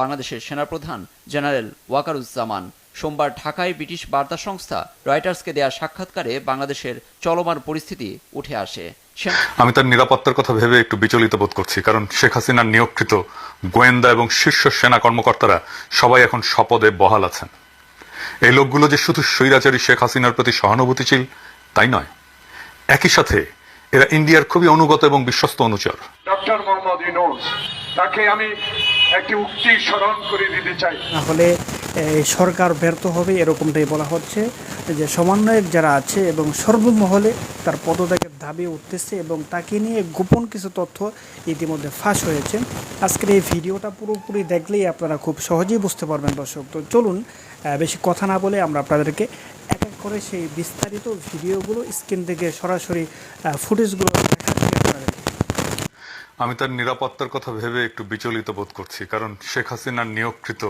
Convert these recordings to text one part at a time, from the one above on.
বাংলাদেশের সেনাপ্রধান জেনারেল ওয়াকারুজ্জামান। সোমবার ঢাকায় ব্রিটিশ বার্তা সংস্থা রয়টার্সকে দেয়া সাক্ষাৎকারে বাংলাদেশের চলমান পরিস্থিতি উঠে আসে। আমি তার নিরাপত্তার কথা ভেবে একটু বিচলিত বোধ করছি কারণ শেখ হাসিনার নিয়োগকৃত গোয়েন্দা এবং শীর্ষ সেনা কর্মকর্তারা সবাই এখন শপথে বহাল আছেন। এই লোকগুলো যে শুধু স্বৈরাচারী শেখ হাসিনার প্রতি সহানুভূতিশীল তাই নয়। একই সাথে এরা ইন্ডিয়ার খুবই অনুগত এবং বিশ্বস্ত অনুচর। ডক্টর মোহাম্মদ তাকে আমি একটি উক্তি স্মরণ করে দিতে চাই। না হলে এই সরকার ব্যর্থ হবে, এরকমটাই বলা হচ্ছে যে সমন্বয়ক যারা আছে এবং সর্বমহলে তার পদত্যাগের দাবি উঠতেছে এবং তাকে নিয়ে গোপন কিছু তথ্য ইতিমধ্যে ফাঁস হয়েছে। আজকের এই ভিডিওটা পুরোপুরি দেখলেই আপনারা খুব সহজেই বুঝতে পারবেন দর্শক। তো চলুন বেশি কথা না বলে আমরা আপনাদেরকে এক এক করে সেই বিস্তারিত ভিডিওগুলো স্ক্রিন থেকে সরাসরি ফুটেজগুলো আমি তার নিরাপত্তার কথা ভেবে একটু বিচলিত বোধ করছি, কারণ শেখ হাসিনার নিয়োগকৃত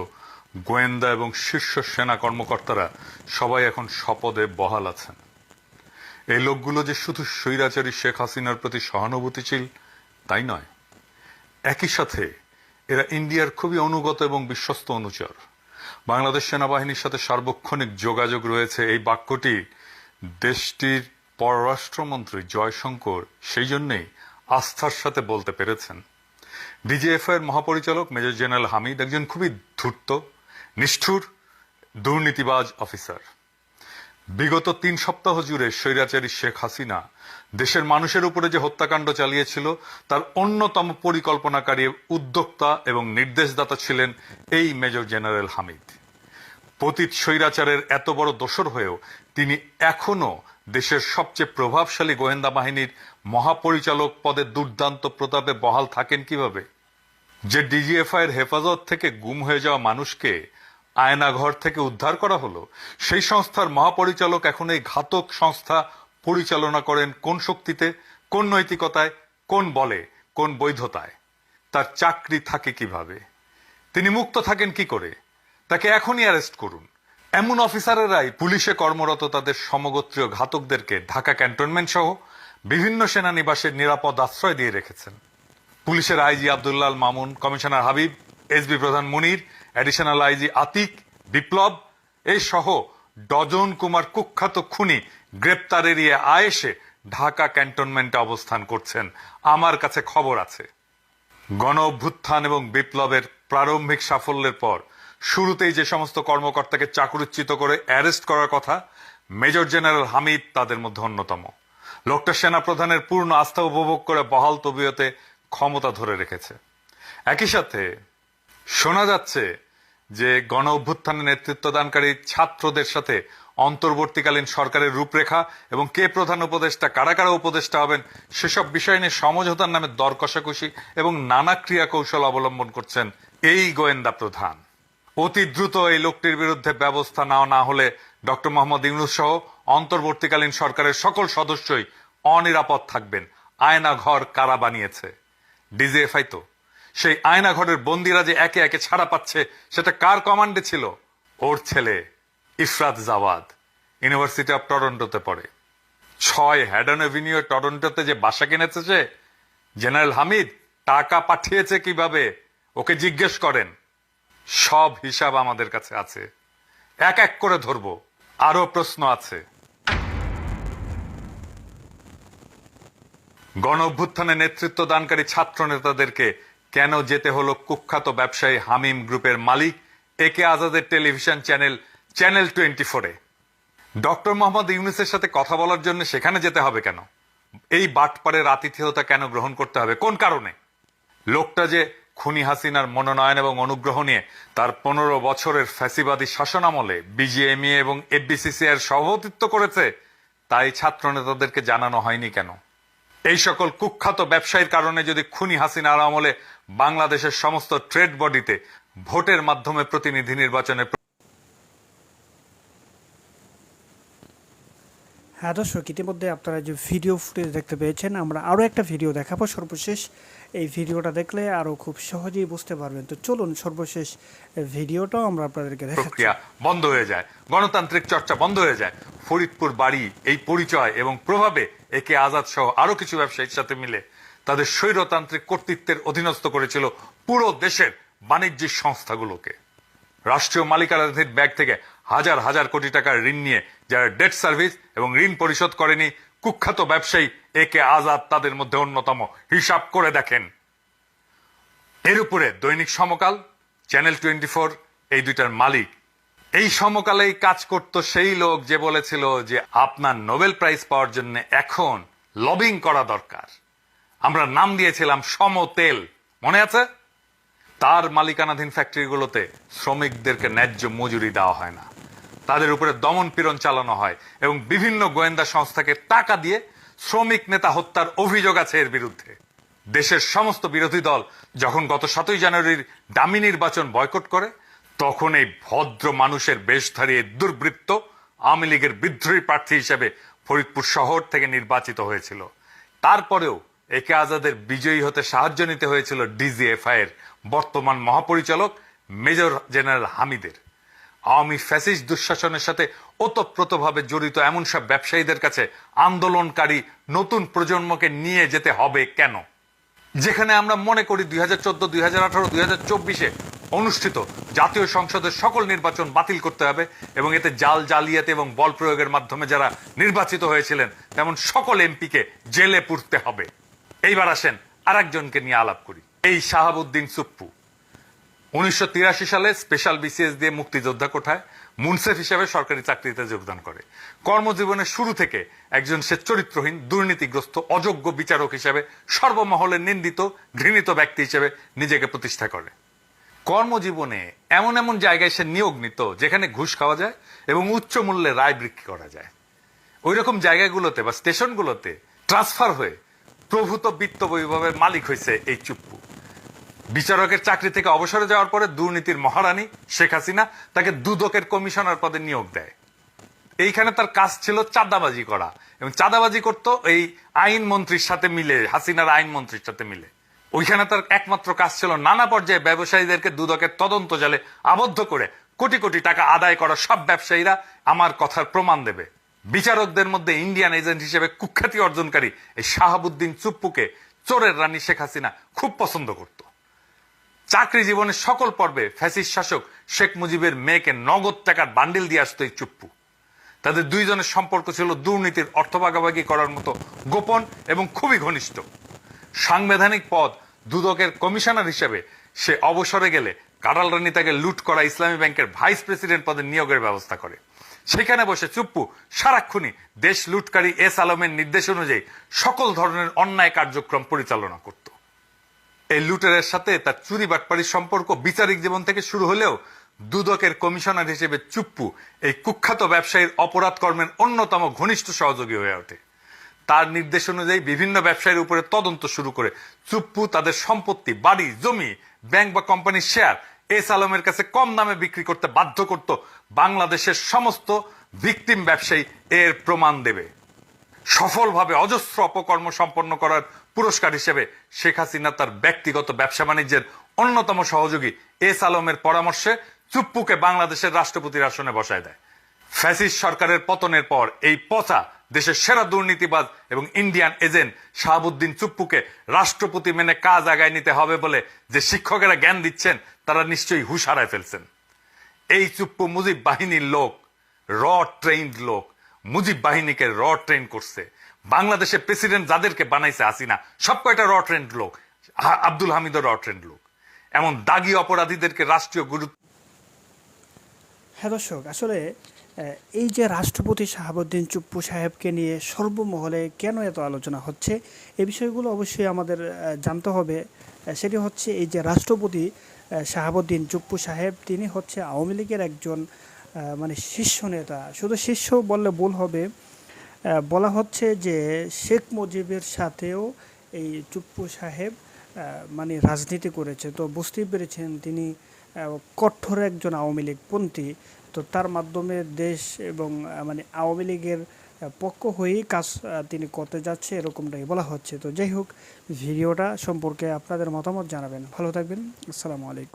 গোয়েন্দা এবং শীর্ষ সেনা কর্মকর্তারা সবাই এখন শপথে বহাল আছেন। এই লোকগুলো যে শুধু স্বৈরাচারী শেখ হাসিনার প্রতি সহানুভূতিশীল, তাই নয়। একই সাথে এরা ইন্ডিয়ার খুবই অনুগত এবং বিশ্বস্ত অনুচর। বাংলাদেশ সেনাবাহিনীর সাথে সার্বক্ষণিক যোগাযোগ রয়েছে এই বাক্যটি দেশটির পররাষ্ট্রমন্ত্রী জয়শঙ্কর, সেই জন্যেই আস্থার সাথে বলতে পেরেছেন। ডিজিএফআই এর মহাপরিচালক মেজর জেনারেল হামিদ একজন খুবই ধূর্ত, নিষ্ঠুর, দুর্নীতিবাজ অফিসার। বিগত তিন সপ্তাহ জুড়ে স্বৈরাচারী শেখ হাসিনা দেশের মানুষের উপরে যে হত্যাকাণ্ড চালিয়েছিল, তার অন্যতম পরিকল্পনাকারী উদ্যোক্তা এবং নির্দেশদাতা ছিলেন এই মেজর জেনারেল হামিদ। পতিত স্বৈরাচারের এত বড় দোসর হয়েও তিনি এখনও দেশের সবচেয়ে প্রভাবশালী গোয়েন্দা বাহিনীর মহাপরিচালক পদে দুর্দান্ত প্রতাপে বহাল থাকেন কীভাবে? যে ডিজিএফআই এর হেফাজত থেকে গুম হয়ে যাওয়া মানুষকে আয়নাঘর থেকে উদ্ধার করা হলো, সেই সংস্থার মহাপরিচালক এখন এই ঘাতক সংস্থা পরিচালনা করেন কোন শক্তিতে, কোন নৈতিকতায়, কোন বলে, কোন বৈধতায়? তার চাকরি থাকে কীভাবে? তিনি মুক্ত থাকেন কি করে? তাকে এখনই অ্যারেস্ট করুন। এমন অফিসারেরাই পুলিশে কর্মরত তাদের সমগোত্রীয় ঘাতকদেরকে ঢাকা ক্যান্টনমেন্ট সহ বিভিন্ন সেনানিবাসের নিরাপদ আশ্রয় দিয়ে রেখেছেন। পুলিশের আইজি আব্দুল্লাল মামুন, কমিশনার হাবিব, এসবি প্রধান মুনির, অ্যাডিশনাল আইজি আতিক, বিপ্লব এই সহ ডজন কুমার কুখ্যাত খুনি গ্রেপ্তার এড়িয়ে আয়েসে ঢাকা ক্যান্টনমেন্টে অবস্থান করছেন। আমার কাছে খবর আছে। গণ অভ্যুত্থান এবং বিপ্লবের প্রারম্ভিক সাফল্যের পর শুরুতেই যে সমস্ত কর্মকর্তাকে চাকরুচ্যুত করে অ্যারেস্ট করার কথা, মেজর জেনারেল হামিদ তাদের মধ্যে অন্যতম। লোকটা সেনাপ্রধানের পূর্ণ আস্থা উপভোগ করে বহাল তবিয়তে ক্ষমতা ধরে রেখেছে। একই সাথে শোনা যাচ্ছে যে গণ অভ্যুত্থানে নেতৃত্বদানকারী ছাত্রদের সাথে অন্তর্বর্তীকালীন সরকারের রূপরেখা এবং কে প্রধান উপদেষ্টা, কারা কারা উপদেষ্টা হবেন, সেসব বিষয় নিয়ে সমঝোতার নামে দর কষাকষি এবং নানা ক্রিয়া কৌশল অবলম্বন করছেন এই গোয়েন্দা প্রধান। অতি দ্রুত এই লোকটির বিরুদ্ধে ব্যবস্থা নেওয়া না হলে ডক্টর মোহাম্মদ ইউনুস সহ অন্তর্বর্তীকালীন সরকারের সকল সদস্যই অনিরাপদ থাকবেন। আয়না ঘর কারা বানিয়েছে? ডিজিএফআই তো। সেই আয়না ঘরের বন্দিরা যে একে একে ছাড়া পাচ্ছে, সেটা কার কমান্ডে ছিল? ওর ছেলে ইফরাত জাওয়াদ। ইউনিভার্সিটি অফ টরন্টোতে পড়ে। ছয় হ্যাডন এভিনিউ টরন্টোতে যে বাসা কিনেছে সে? জেনারেল হামিদ, টাকা পাঠিয়েছে কীভাবে? ওকে জিজ্ঞেস করেন। সব হিসাব আমাদের কাছে আছে। এক এক করে ধরবো। আরও প্রশ্ন আছে। গণ অভ্যুত্থানে নেতৃত্ব দানকারী ছাত্র নেতাদেরকে কেন যেতে হলো কুখ্যাত ব্যবসায়ী হামিম গ্রুপের মালিক, একে আজাদের টেলিভিশন চ্যানেল চ্যানেল টোয়েন্টি ফোরে ডক্টর মোহাম্মদ ইউনুসের সাথে কথা বলার জন্য সেখানে যেতে হবে কেন? এই বাটপাড়ের আতিথেয়তা কেন গ্রহণ করতে হবে? কোন কারণে? লোকটা যে খুনি হাসিনার মনোনয়ন এবং অনুগ্রহ নিয়ে তার পনেরো বছরের ফ্যাসিবাদী শাসনামলে বিজিএমই এবং এফবিসিসি এর সভাপতিত্ব করেছে, তাই ছাত্র নেতাদেরকে জানানো হয়নি কেন? এই সকল কুখ্যাত ব্যবসায়ীর কারণে যদি খুনি হাসিনার আমলে বাংলাদেশের সমস্ত ট্রেড বডিতে ভোটের মাধ্যমে প্রতিনিধি নির্বাচনে হ্যাঁ দর্শক, ইতিমধ্যে আপনারা যে ভিডিও ফুটেজ দেখতে পেয়েছেন, আমরা আরও একটা ভিডিও দেখাবো সর্বশেষ। এই ভিডিওটা দেখলে আরও খুব সহজেই বুঝতে পারবেন। তো চলুন সর্বশেষ ভিডিওটাও আমরা আপনাদেরকে দেখাচ্ছি। বন্ধ হয়ে যায়, গণতান্ত্রিক চর্চা বন্ধ হয়ে যায়। ফরিদপুর বাড়ি, এই পরিচয় এবং প্রভাবে একে আজাদ সহ আরও কিছু ব্যবসায়ীর সাথে মিলে তাদের স্বৈরতান্ত্রিক কর্তৃত্বের অধীনস্থ করেছিল পুরো দেশের বাণিজ্যিক সংস্থাগুলোকে। রাষ্ট্রীয় মালিকানাধীন ব্যাগ থেকে হাজার হাজার কোটি টাকার ঋণ নিয়ে যারা ডেট সার্ভিস এবং ঋণ পরিশোধ করেনি, কুখ্যাত ব্যবসায়ী এ কে আজাদ তাদের মধ্যে অন্যতম। হিসাব করে দেখেন। এর উপরে দৈনিক সমকাল চ্যানেল টোয়েন্টি ফোর এই দুইটার মালিক। এই সমকালেই কাজ করত সেই লোক যে বলেছিল যে আপনার নোবেল প্রাইজ পাওয়ার জন্য এখন লবিং করা দরকার। আমরা নাম দিয়েছিলাম সমতেল। মনে আছে? তার মালিকানাধীন ফ্যাক্টরিগুলোতে শ্রমিকদেরকে ন্যায্য মজুরি দেওয়া হয় না। তাদের উপরে দমন পীড়ন চালানো হয় এবং বিভিন্ন গোয়েন্দা সংস্থাকে টাকা দিয়ে শ্রমিক নেতা হত্যার অভিযোগ আছে এর বিরুদ্ধে। দেশের সমস্ত বিরোধী দল যখন গত সাতই জানুয়ারির দামি নির্বাচন বয়কট করে, তখন এই ভদ্র মানুষের বেশধারী দুর্বৃত্ত আওয়ামী লীগের বিদ্রোহী প্রার্থী হিসেবে ফরিদপুর শহর থেকে নির্বাচিত হয়েছিল। তারপরেও একে আজাদের বিজয়ী হতে সাহায্য নিতে হয়েছিল ডিজিএফআই এর বর্তমান মহাপরিচালক মেজর জেনারেল হামিদের। আওয়ামী ফ্যাসিস্ট দুঃশাসনের সাথে ওতপ্রোতভাবে জড়িত এমন সব ব্যবসায়ীদের কাছে আন্দোলনকারী নতুন প্রজন্মকে নিয়ে যেতে হবে কেন? যেখানে আমরা মনে করি দুই হাজার চোদ্দ, দুই হাজার আঠারো, দুই হাজার চব্বিশে অনুষ্ঠিত জাতীয় সংসদের সকল নির্বাচন বাতিল করতে হবে এবং এতে জাল জালিয়াতি এবং বল প্রয়োগের মাধ্যমে যারা নির্বাচিত হয়েছিলেন, তেমন সকল এমপিকে জেলে পুরতে হবে। এইবার আসেন আরেকজনকে নিয়ে আলাপ করি, এই শাহাবুদ্দিন সুপ্পু। উনিশশো তিরাশি সালে স্পেশাল বিসিএস দিয়ে মুক্তিযোদ্ধা কোঠায় মুনসেফ হিসেবে সরকারি চাকরিতে যোগদান করে। কর্মজীবনের শুরু থেকে একজন সে চরিত্রহীন, দুর্নীতিগ্রস্ত, অযোগ্য বিচারক হিসেবে সর্বমহলে নিন্দিত, ঘৃণিত ব্যক্তি হিসেবে নিজেকে প্রতিষ্ঠা করে। কর্মজীবনে এমন এমন জায়গায় সে নিয়োগ নিত যেখানে ঘুষ খাওয়া যায় এবং উচ্চ মূল্যে রায় বিক্রি করা যায়। ওই রকম জায়গাগুলোতে বা স্টেশনগুলোতে ট্রান্সফার হয়ে প্রভূত বিত্ত বৈভবের মালিক হয়েছে এই চুপ্পু। বিচারকের চাকরি থেকে অবসরে যাওয়ার পরে দুর্নীতির মহারানী শেখ হাসিনা তাকে দুদকের কমিশনার পদে নিয়োগ দেয়। এইখানে তার কাজ ছিল চাঁদাবাজি করা এবং চাঁদাবাজি করতো এই আইন মন্ত্রীর সাথে মিলে, হাসিনার আইন মন্ত্রীর সাথে মিলে। ওইখানে তার একমাত্র কাজ ছিল নানা পর্যায়ে ব্যবসায়ীদেরকে দুদকের তদন্ত জালে আবদ্ধ করে কোটি কোটি টাকা আদায় করা সব ব্যবসায়ীরা আমার কথার প্রমাণ দেবে। বিচারকদের মধ্যে ইন্ডিয়ান এজেন্ট হিসেবে কুখ্যাতি অর্জনকারী এই শাহাবুদ্দিন চুপ্পুকে চোরের রানী শেখ হাসিনা খুব পছন্দ করত। চাকরি জীবনের সকল পর্বে ফ্যাসিস্ট শাসক শেখ মুজিবের মেয়েকে নগদ টাকার বান্ডিল দিয়ে আসতো এই চুপ্পু। তাদের দুইজনের সম্পর্ক ছিল দুর্নীতির অর্থ ভাগাভাগি করার মতো গোপন এবং খুবই ঘনিষ্ঠ। সাংবিধানিক পদ দুদকের কমিশনার হিসেবে সে অবসরে গেলে কাটাল রানী তাকে লুট করা ইসলামী ব্যাংকের ভাইস প্রেসিডেন্ট পদে নিয়োগের ব্যবস্থা করে। সেখানে বসে চুপ্পু সারাক্ষণই দেশ লুটকারী এস আলমের নির্দেশ অনুযায়ী সকল ধরনের অন্যায় কার্যক্রম পরিচালনা করত। এই লুটেরের সাথে তার চুরি বাটপাড়ির সম্পর্ক বিচারিক জীবন থেকে শুরু হলেও দুদকের কমিশনার হিসেবে চুপ্পু এই কুখ্যাত ব্যবসায়ীর অপরাধ কর্মের অন্যতম ঘনিষ্ঠ সহযোগী হয়ে ওঠে। তার নির্দেশ অনুযায়ী বিভিন্ন ব্যবসায়ীর উপরে তদন্ত শুরু করে চুপ্পু তাদের সম্পত্তি, বাড়ি, জমি, ব্যাংক বা কোম্পানির শেয়ার এস আলমের কাছে কম দামে বিক্রি করতে বাধ্য করত বাংলাদেশের সমস্ত ভিকটিম ব্যবসায়ী এর প্রমাণ দেবে। সফলভাবে অজস্র অপকর্ম সম্পন্ন করার পুরস্কার হিসেবে শেখ হাসিনা তার ব্যক্তিগত ব্যবসা বাণিজ্যের অন্যতম সহযোগী এস আলমের পরামর্শে চুপ্পুকে বাংলাদেশের রাষ্ট্রপতির আসনে বসায় দেয়। ফ্যাসিস্ট সরকারের পতনের পর এই পচা দেশের সেরা দুর্নীতিবাজ এবং ইন্ডিয়ান এজেন্ট শাহাবুদ্দিন চুপ্পুকে রাষ্ট্রপতি মেনে কাজ আগায় নিতে হবে বলে যে শিক্ষকেরা জ্ঞান দিচ্ছেন, তারা নিশ্চয়ই হুশ হারায় ফেলছেন। এই চুপ্পু মুজিব বাহিনীর লোক র ট্রেইনড লোক, মুজিব বাহিনীকে র ট্রেন করছে। বাংলাদেশের প্রেসিডেন্ট যাদেরকে বানাইছে হাসিনা, সব কয়টা র ট্রেন্ড লোক? আব্দুল হামিদও র ট্রেন্ড লোক। এমন দাগি অপরাধীদেরকে রাষ্ট্রীয় গুরুত্ব হ্যাঁ দর্শক, আসলে এই যে রাষ্ট্রপতি শাহাবুদ্দিন চুপ্পু সাহেবকে নিয়ে সর্বমহলে কেন এত আলোচনা হচ্ছে এই বিষয়গুলো অবশ্যই আমাদের জানতে হবে। সেটি হচ্ছে এই যে রাষ্ট্রপতি শাহাবুদ্দিন চুপ্পু সাহেব, তিনি হচ্ছে আওয়ামী লীগের একজন মানে শীর্ষ নেতা। শুধু শীর্ষ বললে ভুল হবে বলা হচ্ছে যে শেখ মুজিবের সাথেও এই চুপ্পু সাহেব মানে রাজনীতি করেছে। তো বুঝতেই পেরেছেন তিনি কঠোর একজন আওয়ামী লীগপন্থী তো তার মাধ্যমে দেশ এবং মানে আওয়ামী লীগের পক্ষ হয়েই কাজ তিনি করতে যাচ্ছে এরকমটাই বলা হচ্ছে। তো যাই হোক, ভিডিওটা সম্পর্কে আপনাদের মতামত জানাবেন। ভালো থাকবেন। আসসালামু আলাইকুম।